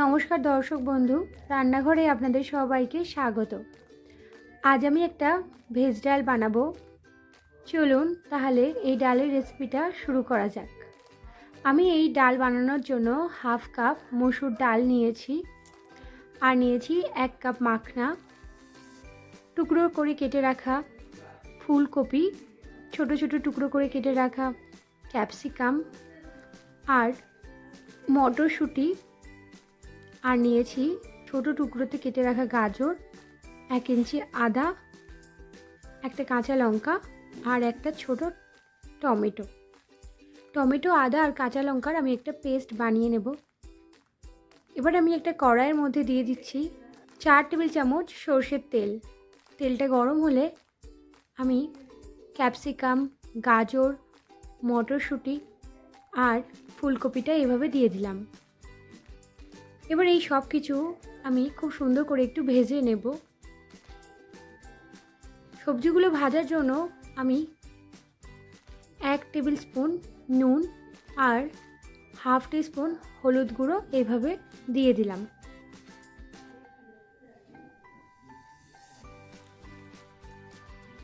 নমস্কার দর্শক বন্ধু, রান্নাঘরে আপনাদের সবাইকে স্বাগত। আজ আমি একটা ভেজ ডাল বানাবো। চলুন তাহলে এই ডালের রেসিপিটা শুরু করা যাক। আমি এই ডাল বানানোর জন্য হাফ কাপ মসুর ডাল নিয়েছি আর নিয়েছি এক কাপ মাখনা, টুকরো করে কেটে রাখা ফুলকপি, ছোট ছোট টুকরো করে কেটে রাখা ক্যাপসিকাম আর মটরশুঁটি আর নিয়েছি ছোট টুকরোতে কেটে রাখা গাজর, এক ইঞ্চি আদা, একটা কাঁচা লঙ্কা আর একটা ছোট টমেটো। টমেটো, আদা আর কাঁচা লঙ্কার আমি একটা পেস্ট বানিয়ে নেব। এবার আমি একটা কড়াইয়ের মধ্যে দিয়ে দিচ্ছি চার টেবিল চামচ সর্ষের তেল। তেলটা গরম হলে আমি ক্যাপসিকাম, গাজর, মটরশুঁটি আর ফুলকপিটা এভাবে দিয়ে দিলাম। এবার এই সব কিছু আমি খুব সুন্দর করে একটু ভেজে নেব। সবজিগুলো ভাজার জন্য আমি এক টেবিল স্পুন নুন আর হাফ টি স্পুন হলুদ গুঁড়ো এইভাবে দিয়ে দিলাম।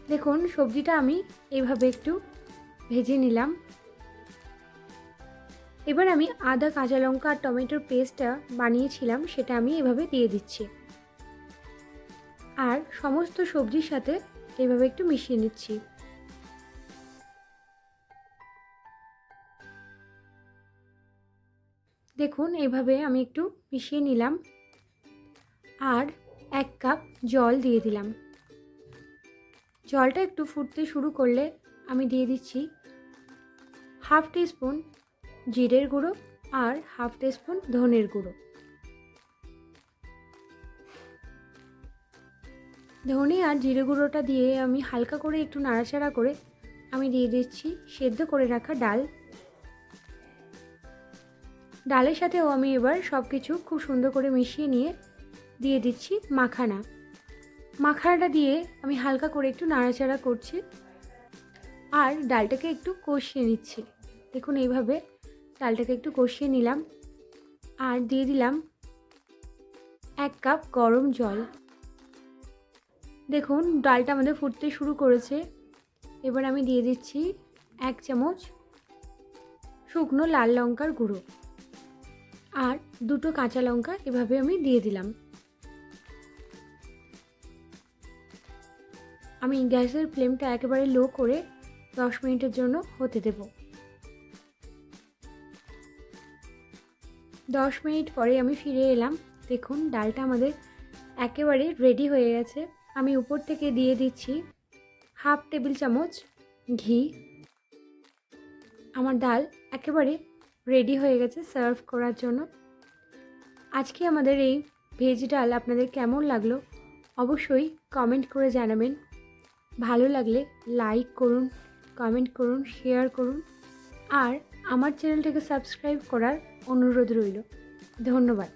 দেখুন, সবজিটা আমি এইভাবে একটু ভেজে নিলাম। এবার আমি আদা, কাঁচা লঙ্কা আর টমেটোর পেস্টটা বানিয়েছিলাম, সেটা আমি এভাবে দিয়ে দিচ্ছি। আর সমস্ত সবজির সাথে এভাবে একটু মিশিয়ে নিচ্ছি। দেখুন, এভাবে আমি একটু মিশিয়ে নিলাম। আর এক কাপ জল দিয়ে দিলাম। জলটা একটু ফুটতে শুরু করলে আমি দিয়ে দিচ্ছি হাফ টি স্পুন জিরের গুঁড়ো আর হাফ টিস্পুন ধনের গুঁড়ো। ধনে আর জিরে গুঁড়োটা দিয়ে আমি হালকা করে একটু নাড়াচাড়া করে আমি দিয়ে দিচ্ছি সেদ্ধ করে রাখা ডাল। ডালের সাথেও আমি এবার সব কিছু খুব সুন্দর করে মিশিয়ে নিয়ে দিয়ে দিচ্ছি মাখানা। মাখানাটা দিয়ে আমি হালকা করে একটু নাড়াচাড়া করছি। আর ডালটাকে একটু কষিয়ে নিচ্ছি। দেখুন এইভাবে ডালটাকে একটু কষিয়ে নিলাম আর দিয়ে দিলাম এক কাপ গরম জল। দেখুন, ডালটা আমাদের ফুটতে শুরু করেছে। এবার আমি দিয়ে দিচ্ছি এক চামচ শুকনো লাল লঙ্কার গুঁড়ো আর দুটো কাঁচা লঙ্কা এভাবে আমি দিয়ে দিলাম। আমি গ্যাসের ফ্লেমটা একেবারে লো করে দশ মিনিটের জন্য হতে দেবো। দশ মিনিট পরে আমি ফিরে এলাম। দেখুন, ডালটা আমাদের একেবারে রেডি হয়ে গেছে। আমি উপর থেকে দিয়ে দিচ্ছি হাফ টেবিল চামচ ঘি। আমার ডাল একেবারে রেডি হয়ে গেছে সার্ভ করার জন্য। আজকে আমাদের এই ভেজ ডাল আপনাদের কেমন লাগল অবশ্যই কমেন্ট করে জানাবেন। ভালো লাগলে লাইক করুন কমেন্ট করুন শেয়ার করুন। আর আমার চ্যানেলটাকে সাবস্ক্রাইব করার অনুরোধ রইল। ধন্যবাদ।